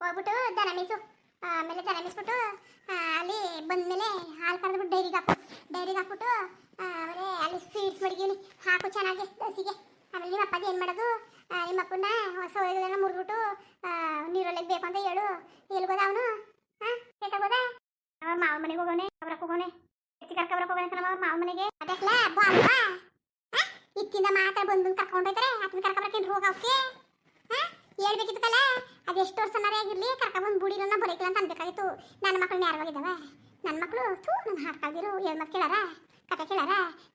ಹೋಗ್ಬಿಟ್ಟು ದನ ಮೇಯ್ಸು ಆಮೇಲೆ ದನ ಮೇಯ್ಸ್ಬಿಟ್ಟು ಆ, ಅಲ್ಲಿ ಬಂದಮೇಲೆ ಹಾಲು ಕರೆದ್ಬಿಟ್ಟು ಡೈರಿಗೆ ಹಾಕು. ಡೈರಿಗೆ ಹಾಕ್ಬಿಟ್ಟು ಆಮೇಲೆ ಅಲ್ಲಿ ಸ್ವೀಟ್ಸ್ ಮಡಗಿವ್ನಿ ಹಾಕು ಚೆನ್ನಾಗಿ ದಸಿಗೆ ಆಮೇಲೆ ನಿಮ್ಮ ಅಪ್ಪಗೆ ಏನು ಮಾಡೋದು? ನಿಮ್ಮ ಅಪ್ಪನ ಹೊಸ ಒಳಗೆಲ್ಲ ಮುರಿದ್ಬಿಟ್ಟು ನೀರೊಳಗೆ ಬೇಕು ಅಂತ ಹೇಳು. ಎಲ್ಗೋದ ಅವನು? ಹಾಂ ಕೆಟ್ಟೋಗೋದ ಅವ್ರ ಮಾವ ಮನೆಗೆ ಹೋಗೋನೆ ಕಬ್ರಕ್ಕೆ ಹೋಗೋನೆ ಎತ್ತಿ ಕರ್ಕೊಬರಕ್ಕೆ ಹೋಗೋಣ ಕಣವ ಅವ್ರ ಮಾವ ಮನೆಗೆ. ಅದಕ್ಲ ಬಾಲ್ವಾ ಇತ್ತಿಂದ ಮಾತ್ರ ಬಂದು ಕರ್ಕೊಂಡು ಹೋಯ್ತಾರೆ ಅದನ್ನ ಕರ್ಕೊಬರಕ್ಕೆ ರೋಗ ಅವಕ್ಕೆ ಹೇಳ್ಬೇಕಿತ್ತಲ್ಲ ಅದೆಷ್ಟು ವರ್ಷನಾರೇ ಆಗಿರ್ಲಿ, ಕರ್ಕೊಂಬಂದು ಬುಡಿಲನ್ನ ಬರೀಕಿಲ್ಲ ಅಂತ ಅನ್ಬೇಕಾಗಿತ್ತು. ನನ್ನ ಮಕ್ಕಳು ನೇರವಾಗಿದ್ದಾವೆ ನನ್ನ ಮಕ್ಕಳು ಥೂ ನನ್ನ ಹಾಡ್ಕಲ್ದಿರು ಏಳು ಮತ್ತೆ ಕೇಳಾರ? ಕತೆ ಕೇಳಾರ?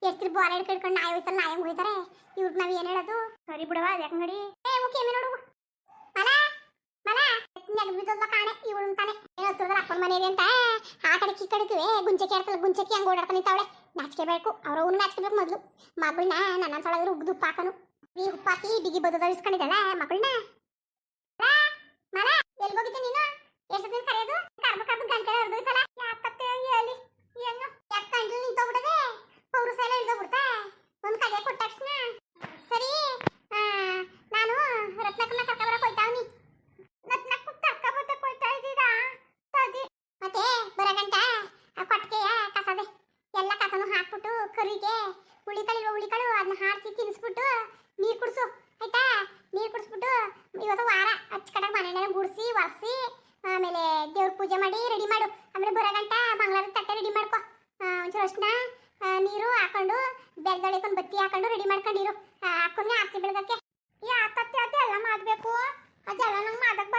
ಎಷ್ಟು ಬೋರ ಹಿಡ್ಕೊಂಡು ನಾಯಿ ಹೋಯ್ತಲ್ಲ ನಾಯಿ ಹೋಯ್ತಾರೆ ಇವ್ರಿಗೆ ನಾವು ಏನು ಹೇಳೋದು? ಸರಿ ಬಿಡವ ಯಾಕಂಗಡಿ ಏ ಓಕೆ ಏಮೇ ನೋಡು. ಮಲ ಮಲ. ನೆಗದ್ಬಿದ್ದಲ್ಲ ಕಾಣೆ, ಇವಳು ಅಂತಾನೆ ಏನೋ ಹತ್ರದಲ್ಲಿ ಅಪ್ಪನ ಮನೆ ಅಂತ. ಆ ಕಡೆ ಈ ಕಡೆಗೆ ಗುಂಚಕ್ಕೆ ಆಡ್ತಲ್ಲ ಗುಂಚಕ್ಕೆ ಹಂಗೆ ಓಡಾಡ್ತಾನೆ ನಿಂತಾವಳೆ ನಾಚ್ಕೋಬೇಕು. ಅವ್ರ ಅವ್ನು ನಾಚಿಕೆಬೇಕು ಮೊದಲು. ಮಗಳನ್ನ ನನ್ನ ತೊಳಗಿದ್ರು ಉಗ್ದು ಪಾಕನು ಈ ಉಪ್ಪು ಹಾಕಿ ಬಿಗಿ ಬದ್ದು ಇಸ್ಕೊಂಡಿದ್ದಲ್ಲ ಮಗಳನ್ನ. ಮಲ ಹೋಗಿದ್ದೆ ನೀನು? ಎಷ್ಟು ದಿನ ಕರೆಯೋದು? ಕರ್ದು ಗಂಟೆ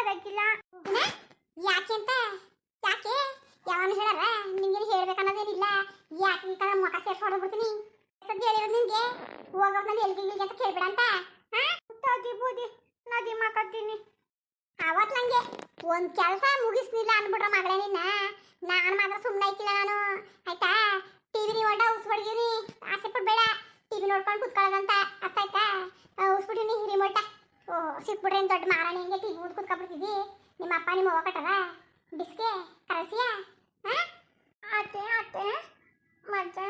ನಂಗೆ ಯಾಕೆಂತ ಯಾಕೆ ಯಾವನು ಹೇಳಾರ? ನಿಂಗೆ ಹೇಳ್ಬೇಕನ್ನೋದೇನಿಲ್ಲ. ಯಾಕೆ ಈ ಕಡೆ ಮುಖ ಸೇರ್ಸಿ ಸದ್ಯ ಹೇಳಿರೋದು ನಿಂಗೆ? ಹೋಗೋದ್ನಲ್ಲಿ ನಾನು ಎಲ್ಗೆ ಇಲ್ಗೆ ಅಂತ ಕೇಳ್ಬೇಡ ಅಂತ? ತದಿ ಬೂದಿ, ನದಿ ಮಾತಾಡ್ತೀನಿ. ಅವತ್ ನಂಗೆ ಒಂದ್ ಕೆಲಸ ಮುಗಿಸ್ನಿಲ್ಲ ಅಂದ್ಬಿಟ್ರ ಮಗಳೇ ನಿನ್ನ. ನಾನು ಮಾತ್ರ ಸುಮ್ಮನೆ ಐತಿಲ್ಲ ನಾನು. ಆಯ್ತಾ? ಟಿವಿ ನೋಡ ಉಸ್ಬಡ್ಗಿರಿ ಆಸೆ ಪಡ್ಬೇಡ. ಟಿವಿ ನೋಡ್ಕೊಂಡು ಕುತ್ಕೊಳ್ಳೋದಂತ. ಅರ್ಥ ಆಯ್ತಾ? ಉಸ್ಬಿಟ್ಟಿನಿ ರಿಮೋಟ ಓ ಸಿಕ್ಬಿಟ್ರೆ ದೊಡ್ಡ ಮಾರಾಣಿ ಹಿಂಗೆ ಟೀ ಊದ್ ಕುತ್ಕೊಬಿಡ್ತಿದ್ದಿ ನಿಮ್ಮ ಅಪ್ಪ ನಿಮ್ಮ ಕಟ್ಟದ ಬಿಸ್ಕೆ ಕರಸಿಯ? ಅತ್ತೆ ಅತ್ತೆ ಮತ್ತೆ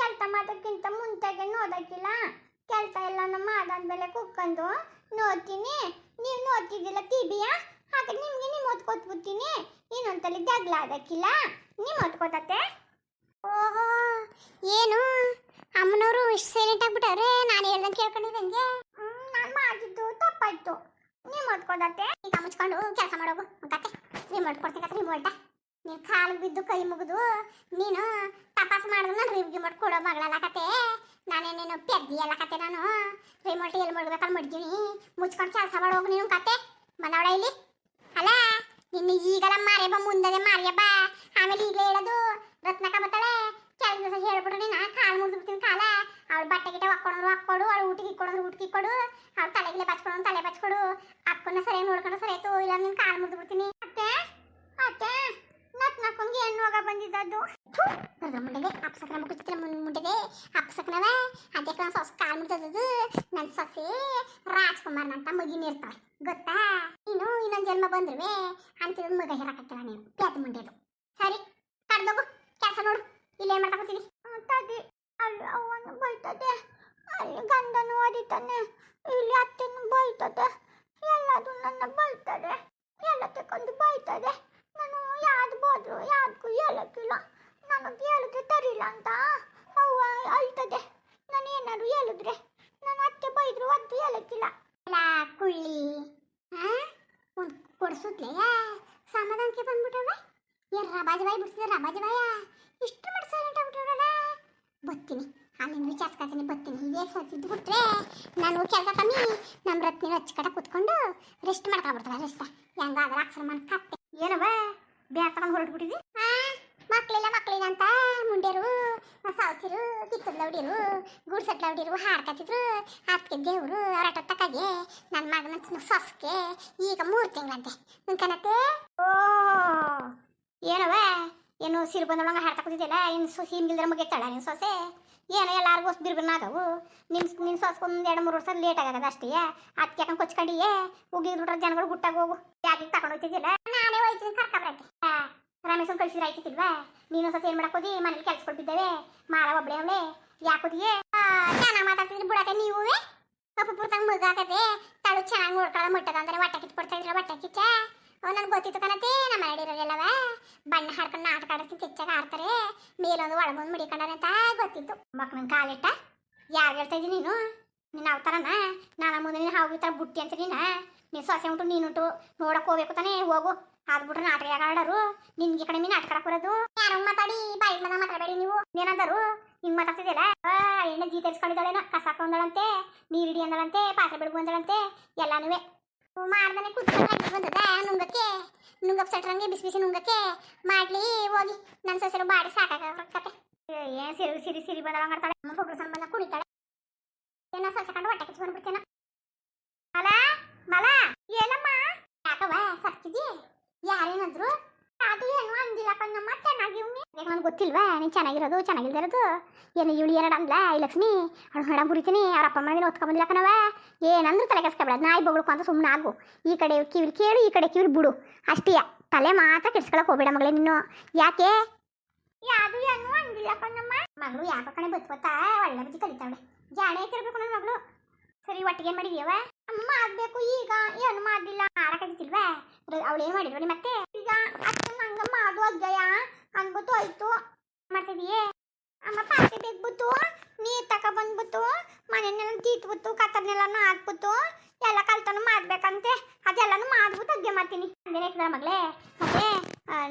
ಕೆಲಸ ಮಾಡೋಕ್ಕಿಂತ ಮುಂಚೆಗೆ ನೋಡೋಕ್ಕಿಲ್ಲ. ಕೆಲಸ ಎಲ್ಲ ಮಾಡಾದ್ಮೇಲೆ ಕುತ್ಕೊಂಡು ನೋಡ್ತೀನಿ. ನೀವು ನೋಡ್ತಿದ್ದಿಲ್ಲ ಟಿವಿಯ ಹಾಗೆ ನಿಮಗೆ ನಿಮ್ಮ ಓದ್ಕೊಟ್ಬಿಡ್ತೀನಿ ಇನ್ನೊಂದ್ಸಲಿ ಜಗಳ ಆಡೋಕ್ಕಿಲ್ಲ. ನಿಮ್ಮ ಓದ್ಕೋತತ್ತೆ ಓಹೋ ಏನು? ಅಮ್ಮನವರು ಇಷ್ಟು ಸೈಲೆಂಟ್ ಆಗ್ಬಿಟ್ಟವ್ರೆ? ನಾನು ಹೇಳ್ದಂಗೆ ಕೇಳ್ಕೊಂಡಿದ್ದಂಗೆ ತಪ್ಪಾಯ್ತು ನೀವು ಓದ್ಕೊಡತ್ತೆ ಈಗ ಮುಚ್ಕೊಂಡು ಕೆಲಸ ಮಾಡೋಗು ಕತೆ. ನೀವು ಮಾಡ್ಕೊಡ್ತೀನಿ ಕತೆ ರಿಮೋಟ ನೀನು ಕಾಲು ಬಿದ್ದು ಕೈ ಮುಗಿದು ನೀನು ತಪಾಸ್ ಮಾಡಿದ್ರೆ ನಾನು ರಿವ್ಯೂ ಮಾಡಿ ಮಗಳಲ್ಲ ಕತೆ. ನಾನೇನೇನು ಪೆದ್ದಿ ಎಲ್ಲ ಕತೆ ನಾನು. ರಿಮೋಟ್ ಎಲ್ಲಿ ಮಡ್ಬೇಕಾದ್ರೆ ಮಡ್ತೀನಿ. ಮುಚ್ಕೊಂಡು ಕೆಲಸ ಮಾಡೋಗು ನೀನು ಕತೆ. ಬಂದವಳ ಇಲ್ಲಿ? ಅಲ್ಲ, ನಿನ್ನ ಈಗಲ ಮಾರ್ಯಬ್ಬ ಮುಂದೆ ಮಾರ್ಯಬ್ಬ ಆಮೇಲೆ ಈಗಲೇ ಹೇಳೋದು ರತ್ನಕ ಬತ್ತಾಳೆ. ಕೆಲ ದಿವಸ ಹೇಳ್ಬಿಟ್ರೆ ನೀನು ಕಾಲು ಮುಗಿದ್ಬಿಡ್ತೀನಿ ಕಾಲ. ಅವಳು ಬಟ್ಟೆ ಗಿಟ್ಟೆ ಹಾಕ್ಕೊಂಡ್ರು ಹಾಕ್ಕೊಡು ಅವ್ಳು ಊಟಿಗೆ ಇಕ್ಕೊಡೋದ್ರು ಊಟಿಗೆ ಇಕ್ಕೊಡು, ಅವ್ಳು ತಲೆಗಿಲೆ ಬಚ್ಕೊಡು ತಲೆ ಬಚ್ಕೊಡು. ಅಕ್ಕನ ಸರಿಯಾಗಿ ನೋಡ್ಕೊಂಡು ಸರಿ ಆಯ್ತು, ಇಲ್ಲ ನೀನು ಕಾಲು ಮುರಿದು ಬಿಡ್ತೀನಿ. ಅತ್ತೆ ಅತ್ತೆ ನಟ್ ನಕ್ಕೊಂಗೆ ಹೆಣ್ಣು ಹೋಗ ಬಂದಿದ್ದದ್ದು. ಮುಂಡೆಗೆ ಅಪ್ಸಕನ ಮುಗಿಸ್ತಿಲ್ಲ ಮುಂಡೆಗೆ ಅಪ್ಸಕನವ ಅದಕ್ಕೆ ನಾನು ಸೊಸೆ ಕಾಲು ಮುರಿದದ್ದು ನನ್ನ ಸೊಸೆ ರಾಜ್ಕುಮಾರ್ ಅಂತ ಮಗಿನ ಇರ್ತಾಳೆ, ಗೊತ್ತಾ? ನೀನು ಇನ್ನೊಂದು ಜನ್ಮ ಬಂದ್ರುವೆ ಅಂತಿದ್ದು ಮಗ ಹೇರಕ್ಕಿಲ್ಲ ನೀನು. ಪ್ಯಾತ್ ಮುಂಡೆದು. ಸರಿ, ಕಡ್ದೋಗು, ಕೆಲಸ ನೋಡು ಇಲ್ಲೇ ಮಾಡ್ತಾ ಕೂತೀನಿ ಅಲ್ಲಿ ಅವನು ಬೈತದೆ. ಅಲ್ಲಿ ಗಂಡನು ಹೊಡಿತಾನೆ. ಇಲ್ಲಿ ಅತ್ತೆನು ಬೈತದೆ. ಎಲ್ಲದು ನನ್ನ ಬೈತದೆ. ಎಲ್ಲ ತಕೊಂಡು ಬೈತದೆ. ನಾನು ಯಾವ್ದು ಬೋದ್ರು ಯಾವ್ದಕ್ಕೂ ಹೇಳಕ್ಕಿಲ್ಲ. ನನಗೆ ಹೇಳಿದ್ರೆ ತರಿಲ್ಲ ಅಂತ ಅವ್ವ ಅಳ್ತದೆ ನಾನು ಏನಾದ್ರು ಹೇಳಿದ್ರೆ ನನ್ನ ಅತ್ತೆ ಬೈದ್ರು ಅದು ಹೇಳಕ್ಕಿಲ್ಲ. ಕುಳ್ಳಿ. ಒಂದು ಕೊಡ್ಸುತ್ಲೆಯ ಸಮಾಧಾನಕ್ಕೆ ಬಂದ್ಬಿಟ್ಟವೆ ಏನ್ ರಬಾಜಿ ಬಾಯಿ ಬಿಡ್ತಿದ್ರೆ ರಬಾಜಿ ಬಾಯ? ಇಷ್ಟು ಬತ್ತೀನಿ ಆಮೇಲೆ ವಿಚಾರಿಸ್ಕೊತೀನಿ ಬತ್ತೀನಿ ಇದೇ ಸತ್ತಿದ್ದು ಬಿಟ್ರೆ ನಾನು ಕೆಲಸ ಕಮ್ಮಿ ನಮ್ಮ ರತ್ನಿ ಕಡೆ ಕುತ್ಕೊಂಡು ರೆಸ್ಟ್ ಮಾಡ್ಕೊಬಿಡ್ತಾರೆ ರೆಸ್ಟ್ ಹೆಂಗಾದ್ರೆ ಅಕ್ಷರ ಮನ ಕತ್ತೆ ಏನವ ಬ್ಯಾಗ್ ತಗೊಂಡು ಮಕ್ಕಳಿಲ್ಲ ಮಕ್ಕಳಿಲ್ಲ ಅಂತ ಮುಂಡೆರು, ಸಾವ್ತಿರು ಕಿತ್ತದ ಲೌಡಿರು ಗುಡ್ಸಟ್ ಲೌಡಿರು ಹಾಡ್ಕತ್ತಿದ್ರು ಅದಕ್ಕೆ ದೇವರು ಅವರಟ ತಕ್ಕಾಗೆ ನನ್ನ ಮಗನ ಸೊಸಕ್ಕೆ ಈಗ ಮೂರು ತಿಂಗಳಂತೆ. ಕನತೆ? ಓ ಏನವ ಏನು ಸಿರು ಬಂದೊಳಗ ಹಾಡ್ತಾ ಕೂತಿದ್ದಿಲ್ಲ ಇನ್ನು ಸೊಸಿ ಹಿಂಗಿಲ್ದ್ರೆ ಮುಗಿತಾಳ ನಿನ್ನ ಸೊಸೆ? ಏನೋ ಎಲ್ಲಾರ್ಗೂ ಬಿರ್ಬಿರ್ನಾಗವು ನಿನ್ ನಿನ್ನ ಸೊಸ್ಕೊಂದು ಎರಡು ಮೂರು ವರ್ಷ ಲೇಟ್ ಆಗದ ಅಷ್ಟೇ. ಅದಕ್ಕೆ ಯಾಕಂಗೆ ಕೊಚ್ಕೊಂಡಿಯೇ ಉಗಿದ್ಬಿಟ್ರೆ ಜನಗಳು ಗುಟ್ಟಾಗ ಹೋಗು. ಯಾಕೆ ತಗೊಂಡು ಹೋಗ್ತಿದ್ದಿಲ್ಲ? ನಾನೇ ಹೋಯ್ತೀನಿ ಕರ್ಕೊಬ್ರಕ್ಕೆ. ರಮೇಶನ್ ಕಳಿಸಿದ್ರೆ ಆಯ್ತಿಲ್ವಾ ನೀನು ಸೊಸೆ ಏನ್ ಮಾಡಕ್ಕೋದಿ ಮನೇಲಿ ಕೆಲಸ ಕೊಡ್ಬಿದ್ದೇವೆ ಮಾರ ಒಬ್ಳೆ ಅವಳೆ. ಯಾಕೋದಿಯೇ ಚೆನ್ನಾಗಿ ಮಾತಾಡ್ತಿದ್ರಿ ಬಿಡಕ್ಕೆ ನೀವು? ಮಗ ಆಗದೆ ತಳು ಚೆನ್ನಾಗಿ ನೋಡ್ಕೊಳ್ಳೋ ಮಟ್ಟದ ಅಂದ್ರೆ ಹೊಟ್ಟೆ ಕೊಡ್ತಾ ಇದ್ರೆ ಹೊಟ್ಟೆ ಕಿಚ್ಚ? ನನ್ಗೆ ಗೊತ್ತಿತ್ತು ಕಣತೆ ನಮ್ಮ ಮನೆಯಲ್ಲಿರೋರೆಲ್ಲವ. ಬಣ್ಣ ಹಾಡ್ಕೊಂಡು ನಾಟಕ ಆಡಿಸ್ತೀನಿ ಚಿಚ್ಚಾಗ ಆಡ್ತಾರೆ ಮೇಲೊಂದು ಒಳಗೊಂದು ಮುಡಿಕೊಂಡಾರೆ ಅಂತ ಗೊತ್ತಿತ್ತು. ಮಕ್ಕಳನ್ನ ಕಾಲಿಟ್ಟ. ಯಾರು ಹೇಳ್ತಾ ಇದ್ದೀನಿ ನೀನು? ನಿನ್ನ ಅವತಾರನ? ನಾನು ಮುಂದೆ ನೀನು ಹಾವು ಥರ ಬುಟ್ಟಿ ಅಂತ ನೀನು? ನೀನು ಸೊಸೆ ಉಂಟು ನೀನುಂಟು ನೋಡಕ್ ಹೋಗ್ಬೇಕು ತಾನೇ, ಹೋಗು. ಆದ್ಬಿಟ್ರೆ ನಾಟಕ ಆಡೋರು ನಿನ್ಗೆ ಈ ಕಡೆ ನೀನು ನಾಟಕ ಬರೋದು? ಯಾರು ಮಾತಾಡಿ? ಬಾಯಿ ಮನ ಮಾತಾಡಬೇಡಿ ನೀವು. ಏನಂದರು ಹಿಂಗೆ ಮಾತಾಡ್ತಿದ್ದಿಲ್ಲ ಎಣ್ಣೆ ಜೀ ತರಿಸ್ಕೊಂಡಿದ್ದಾಳೇನೋ ಕಸ ಹಾಕೊಂಡಳಂತೆ, ನೀರಿಡಿ ಅಂದಳಂತೆ, ಪಾತ್ರೆ ಬೆಳಗು ಅಂದಳಂತೆ ಎಲ್ಲಾನುವೆ. ಮಾಡ್ದಾನೆ ಕೂತ್ಕೊಂಡು ಬಂದದ, ನುಂಗಕ್ಕೆ, ನುಂಗಪ್ ಸಟ್ರಂಗೆ ಬಿಸಿ ಬಿಸಿ ನುಂಗಕ್ಕೆ ಮಾಡ್ಲಿ, ಹೋಗಿ. ನನ್ನ ಸೊಸೆರು ಬಾಡಿ ಸಾಕಾಗತ್ತೆ ಏನ್ ಸಿರಿ ಸಿರಿ ಸಿರಿ ಬಂದಳ ಮಾಡ್ತಾಳೆ ನಮ್ಮ ಒಬ್ರು ಸಂಬಂಧ ಕುಡಿತಾಳೆ ಏನೋ ಸೊಸೆ ಕಂಡು ಹೊಟ್ಟೆ ಕಿಚ್ಕೊಂಡು ಬಿಡ್ತೇನ ಮಲ ಮಲ ಏನಮ್ಮ ಯಾಕವ ಸತ್ತಿದ್ದಿ ಯಾರೇನಂದ್ರು ಅದು ಏನು ಅಂದಿಲ್ಲ ಕಣ್ಣಮ್ಮ ಚೆನ್ನಾಗಿವ್ನಿ ನನಗೆ ಗೊತ್ತಿಲ್ವಾ? ನೀನು ಚೆನ್ನಾಗಿರೋದು ಚೆನ್ನಾಗಿಲ್ದಿರೋದು ಏನು ಇವಳು ಎರಡು ಈ ಲಕ್ಷ್ಮಿ ಅವಳು ಹಣ ಬುರಿತೀನಿ, ಅವ್ರ ಅಪ್ಪ ಮನೇಲಿ ಓದ್ಕೊಂಬಂದಿಲ್ಲ ಕಣವ ಏನಂದ್ರೂ ತಲೆ ಕೆಡ್ಸ್ಕೊಬೇಡ ನಾಯಿ ಬೊಗಳ್ಕು ಅಂತ ಸುಮ್ಮನೆ ಆಗು. ಈ ಕಡೆ ಕಿವಿಲಿ ಕೇಳು, ಈ ಕಡೆ ಕಿವಿಲಿ ಬಿಡು. ಅಷ್ಟೇ ತಲೆ ಮಾತ್ರ ಕೆಡ್ಸ್ಕೊಳಕ್ ಹೋಗ್ಬೇಡ ಮಗಳೇ ನೀನು. ಯಾಕೆ? ಯಾವುದು ಏನು ಅಂದಿಲ್ಲ ಕಣ್ಣಮ್ಮ ಮಗಳು ಯಾಕ ಕಣೆ ಬತ್ಕೋತಾ ಒಳ್ಳೆ ಬುದ್ಧಿ ಕಲಿತಾವಳೆ ಜಾಣೆ ಐತಿರ್ಬೇಕು ನನ್ನ ಮಗಳು. ಸರಿ, ಒಟ್ಟಿಗೆ ಮಾಡಿದ್ಯವ ಅಮ್ಮ ಆಗ್ಬೇಕು ಈಗ. ಏನು ಮಾಡಿಲ್ಲ ಆಡಕತ್ತಿಲ್ವಾ ಅವಳು ಏನು ಮಾಡಿದ್ರು ಮತ್ತೆ? ಈಗ ಅಕ್ಕ ನಂಗ ಮಾಡು ಅಜ್ಜಯ್ಯ ಅನ್ಬಿಟ್ಟು ಆಯ್ತು ಮಾಡ್ತಿದೀಯೇ? ಅಮ್ಮ ಪಾತ್ರೆ ತೆಗ್ಬಿಟ್ಟು ನೀರ್ ತಕ ಬಂದ್ಬಿಟ್ಟು ಮನೆನೆಲ್ಲ ತೀಟ್ಬಿಟ್ಟು ಕತ್ತರ್ನೆಲ್ಲನೂ ಹಾಕ್ಬಿಟ್ಟು, ಎಲ್ಲ ಕಲ್ತನು ಮಾಡ್ಬೇಕಂತೆ. ಅದೆಲ್ಲನು ಮಾಡ್ಬಿಟ್ಟು ಅಡ್ಗೆ ಮಾಡ್ತೀನಿ. ಇರ್ತದ ಮಗಳೇ? ಮತ್ತೆ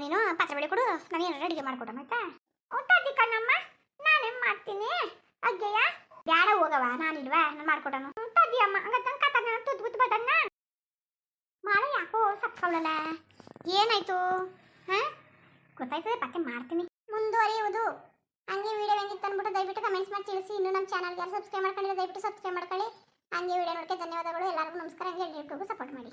ನೀನು ಪಾತ್ರೆ ಬೆಳೆ ಕೊಡು. ನಾನು ಏನಾರು ಅಡಿಗೆ ಮಾಡ್ಕೊಡ ಆಯ್ತಾ? ಊಟದಿ ಕಣ್ಣಮ್ಮ. ನಾನೇನ್ ಮಾಡ್ತೀನಿ. ಅಜ್ಜಯ್ಯ ಬ್ಯಾಡ ಹೋಗವ ನಾನಿಲ್ವಾ ನಾನು ಮಾಡ್ಕೊಡೋಣ. ಊಟದಿ ಅಮ್ಮ. ಹಂಗಂತ ಕತ್ತರ್ನೆಲ್ಲ ತುದ್ಬಿಟ್ಟು ಬದನ್ನ ಮಾಡ ಯಾಕೋ ಸಪ್ಪವಳಲ್ಲ. ಏನಾಯ್ತು? ಗೊತ್ತಾಯ್ತದೆ, ಪತ್ತೆ ಮಾಡ್ತೀನಿ. ಮುಂದುವರಿಯುವುದು. ಹಂಗೆ ವಿಡಿಯೋ ಹೆಂಗಿತ್ತು ಅಂದ್ಬಿಟ್ಟು ದಯವಿಟ್ಟು ಕಮೆಂಟ್ಸ್ ಮಾಡಿ ತಿಳಿಸಿ. ಇನ್ನು ನಮ್ಮ ಚಾನಲ್ಗೆ ಯಾರು ಸಬ್ಸ್ಕ್ರೈಬ್ ಮಾಡ್ಕೊಂಡಿಲ್ಲ, ದಯವಿಟ್ಟು ಸಬ್ಸ್ಕ್ರೈಬ್ ಮಾಡ್ಕೊಳ್ಳಿ. ಹಂಗೆ ವಿಡಿಯೋ ನೋಡ್ಕೆ ಧನ್ಯವಾದಗಳು. ಎಲ್ಲರಿಗೂ ನಮಸ್ಕಾರ. ಹಂಗೆ ಎಲ್ರಿಗೂ ಸಪೋರ್ಟ್ ಮಾಡಿ.